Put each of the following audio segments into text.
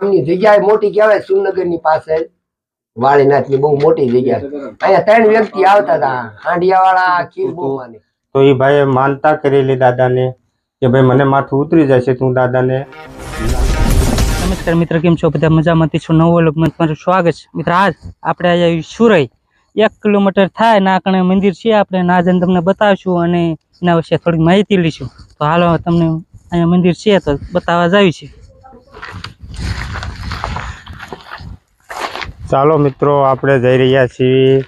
આમની જગ્યા મોટી કહેવાય સુરનગરની પાસે. વાળીનાથની બહુ મોટી જગ્યા. અહીંયા ત્રણ વ્યક્તિ આવતા હતા હાંડિયા વાળા ખીર તો એ ભાઈએ માનતા કરેલી દાદાને કે ભાઈ મને માથું ઉતરી જશે તું દાદાને. નમસ્કાર મિત્ર કેમ છો? બધા મજામાંથી છો? નવો લોક તમારું સ્વાગત છે. મિત્ર આજ આપણે અહીંયા સુરઈ એક કિલોમીટર થાય ના કણે મંદિર છે. આપણે ના જઈને તમને બતાવશું અને એના વિશે થોડીક માહિતી લઈશું. તો હાલો તમને અહીંયા મંદિર છે તો બતાવવા જાવી છે. ચાલો મિત્રો, આપણે જઈ રહ્યા છીએ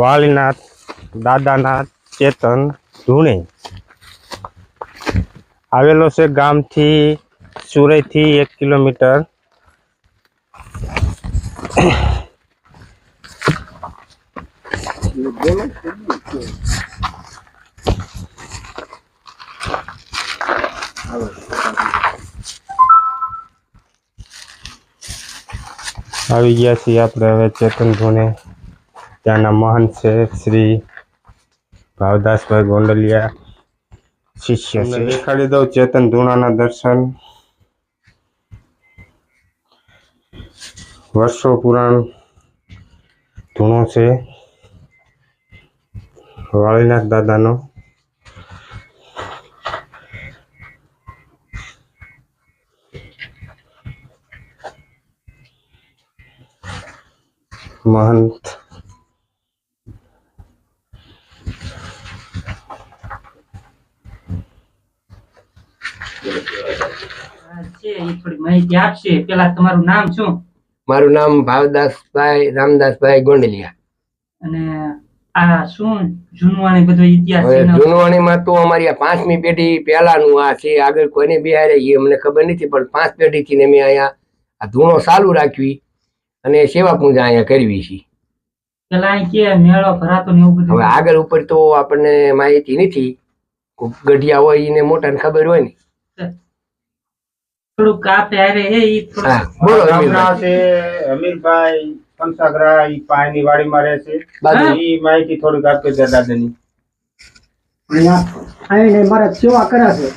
વાલીનાથ, દાદાનાથ, ચેતન, ધૂણે. આવેલો છે ગામથી સુરતથી એક કિલોમીટર. આવી ગયા છીએ આપણે હવે ચેતન ધૂણે ત્યાંના મહંત છે, શ્રી ભાવદાસભાઈ ગોંડલિયા, શિષ્ય છે. દેખાડી દઉં ચેતન ધૂણાના દર્શન. વર્ષો પુરાણ ધૂણો છે. વાળીનાથ દાદાનો. મહંત. છે એ થોડી માહિતી આપશે. પેલા તમારું નામ શું? મારું નામ ભાવદાસભાઈ રામદાસભાઈ ગોંડલિયા. અને આ શું જૂનવાણી બધો ઇતિહાસ જૂનવાણીમાં તો અમારી આ પાંચમી પેઢી પહેલાનું આ છે આગળ કોઈને બિહારે એ અમને ખબર નથી પણ પાંચ પેઢીથી ને અમે અહીંયા આ ધૂણો ચાલુ રાખવી અને સેવા પૂજા અહીંયા કરવી છે. પેલા અહીં કે મેળો ભરાતો ને એવું હવે આગળ ઉપર તો આપણને માહિતી નથી. ગઢિયા હોય એને મોટાને ખબર હોય ને. થોડુંક અમીરભાઈ. છે અમીરભાઈ પંસાગરા ઈ પાણીની વાડીમાં રહે છે. બાજુ. ઈ માહિતી થોડીક આપી દે દાદાની. અહીંયા આવીને મારા સેવા કરે છે.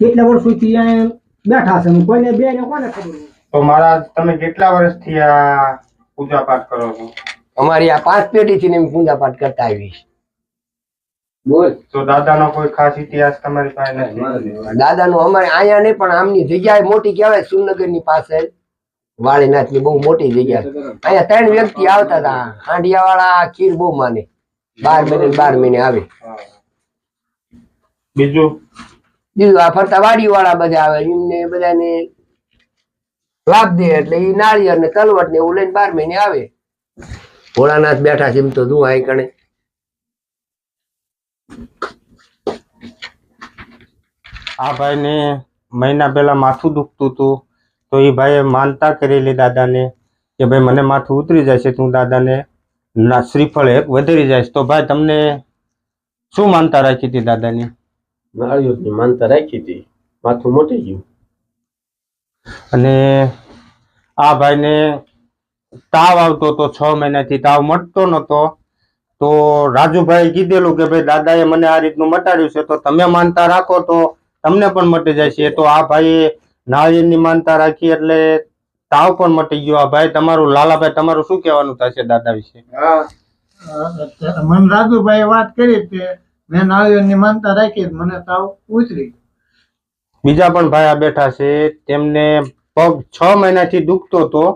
કેટલા વર્ષોથી અહીંયા બેઠા છે? કોઈને બે ને કોને ખબર હોય? તો મારા તમે કેટલા વર્ષથી આ પૂજા પાઠ કરો છો? અમારી આ પાંચ પેઢી થી પૂજા પાઠ કરતા આવી બોલ. તો દાદાનો કોઈ ખાસ ઇતિહાસ તમારી પાસે નથી? દાદાનું અમારે અહીંયા નહીં પણ આમની જગ્યા મોટી કહેવાય સુરનગરની પાસે વાળીનાથની બહુ મોટી જગ્યા. અહીંયા ત્રણ વ્યક્તિ આવતા હતા. હાંડિયા વાળા ખીર બહુ માને બાર મહિને બાર મહિને આવે બીજું? બીજું આ ફરતા વાડી વાળા બધા આવે. એમને બધાને લાભ દે એટલે એ નાળિયેર ને તલવટ ને એવું લઈને બાર મહિને આવે. ભોળાનાથ બેઠા છે એમ તો શું આઈ કણે. આ ભાઈને મહિના પહેલા માથું દુખતું હતું તો એ ભાઈએ માનતા કરેલી દાદાને કે ભાઈ મને માથું ઉતરી જશે તું દાદાને ના શ્રીફળ એક વધારી જાય તો ભાઈ તમને શું માનતા રાખી હતી દાદાની? નાળિયેરની માનતા રાખી હતી. માથું મોટી ગયું. અને આ ભાઈને તાવ આવતો તો છ મહિનાથી તાવ મટતો નતો તો રાજુભાઈ કીધેલું કે ભાઈ દાદાએ મને આ રીતનું મટાડ્યું છે તો તમે માનતા રાખો તો તમને પણ મટી જાય છે તો આ ભાઈએ નાળિયેરની માનતા રાખી એટલે તાવ પણ મટી ગયો. આ ભાઈ તમારું લાલાભાઈ તમારું શું કહેવાનું થશે દાદા વિશે? મને રાજુભાઈ વાત કરી કે મેં નાળિયેરની માનતા રાખી મને તાવ ઉતરી બીજા પણ ભાઈ આ બેઠા છે. તેમને પગ છ મહિનાથી દુખતો હતો.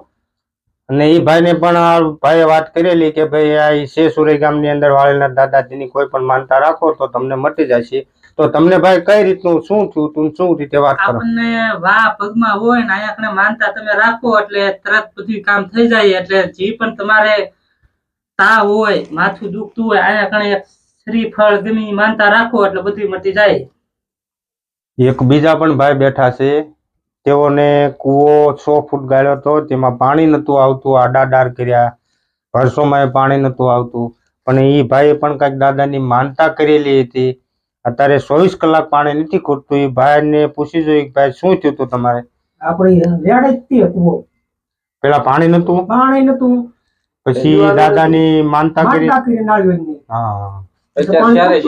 અને એ ભાઈને પણ આ ભાઈએ વાત કરેલી કે ભાઈ, આ છે શેસુરી ગામની અંદર વાળેલા દાદાજીની કોઈ પણ માનતા રાખો તો તમને મટી જશે તો તમને ભાઈ કઈ રીતનું, શું થયું તું શું રીતે વાત કરો? આપણને વા પગમાં હોય ને અહીંયા માનતા તમે રાખો એટલે તરત બધું કામ થઈ જાય એટલે જે પણ તમારે તાવ હોય, માથું દુખતું હોય અહીંયા કણે શ્રીફળ ગમી માનતા રાખો એટલે બધું મટી જાય. એક બીજા પણ ભાઈ બેઠા છે. તેઓને કૂવો સો ફૂટ ગાળ્યો હતો. તેમાં પાણી નતું આવતું. આડાડાર કર્યા. વર્ષોમાં એ પાણી નતું આવતું. પણ એ ભાઈએ પણ કંઈક દાદાની માનતા કરેલી હતી. અત્યારે ચોવીસ કલાક પાણી નથી ખૂટતું. એ ભાઈને પૂછી જોયું ભાઈ શું થયું હતું તમારે? આપણે રેડ જ તે કૂવો પેલા પાણી નતું પાણી નતું પછી દાદાની માનતા કરી. માનતા કરી હા. અત્યારે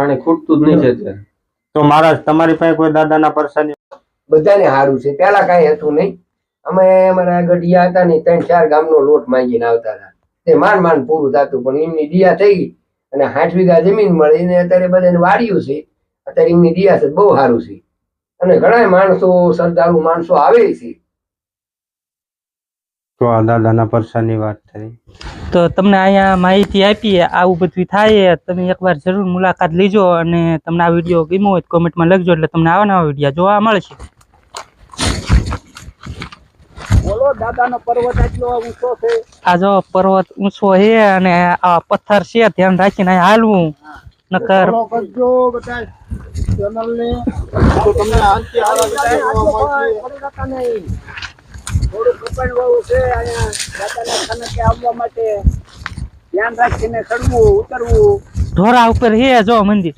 પાણી ખૂટતું જ નહીં છે અત્યારે. તો મહારાજ તમારી પાસે કોઈ દાદાના પરસાની બધાને સારું છે. પેલા કાંઈ હતું નહીં. અમે અમારા ગઢિયા હતા ને ત્રણ ચાર ગામનો લોટ માંગીને આવતા હતા. તે માંડ માંડ પૂરું થતું પણ એમની દિયા થઈ અને આઠ વીઘા જમીન મળી ને અત્યારે બધાને વાડ્યું છે. અત્યારે એમની દિયા છે બહુ સારું છે. અને ઘણા માણસો શ્રદ્ધાળુ માણસો આવે છે. તો આ દાદાના પરસાની વાત થઈ. તો તમને અહીંયા માહિતી આપી આવું બધું થાય તમે એકવાર જરૂર મુલાકાત લેજો અને તમને આ વીડિયો ગમ્યો હોય તો કોમેન્ટમાં લખજો એટલે તમને આવા નવા વીડિયો જોવા મળશે. આ જો પર્વત ઊંચો છે અને આ પથ્થર છે ધ્યાન રાખીને અહીંયા હાલવું. નકર કરજો બધા ચેનલ તો તમને આનથી આગળ બધા મળશે. થોડું કપાણ વાળું છે અહીંયા દાદાના સ્થાનકે આવવા માટે ધ્યાન રાખીને ચડવું ઉતરવું. ઢોરા ઉપર હે જો મંદિર.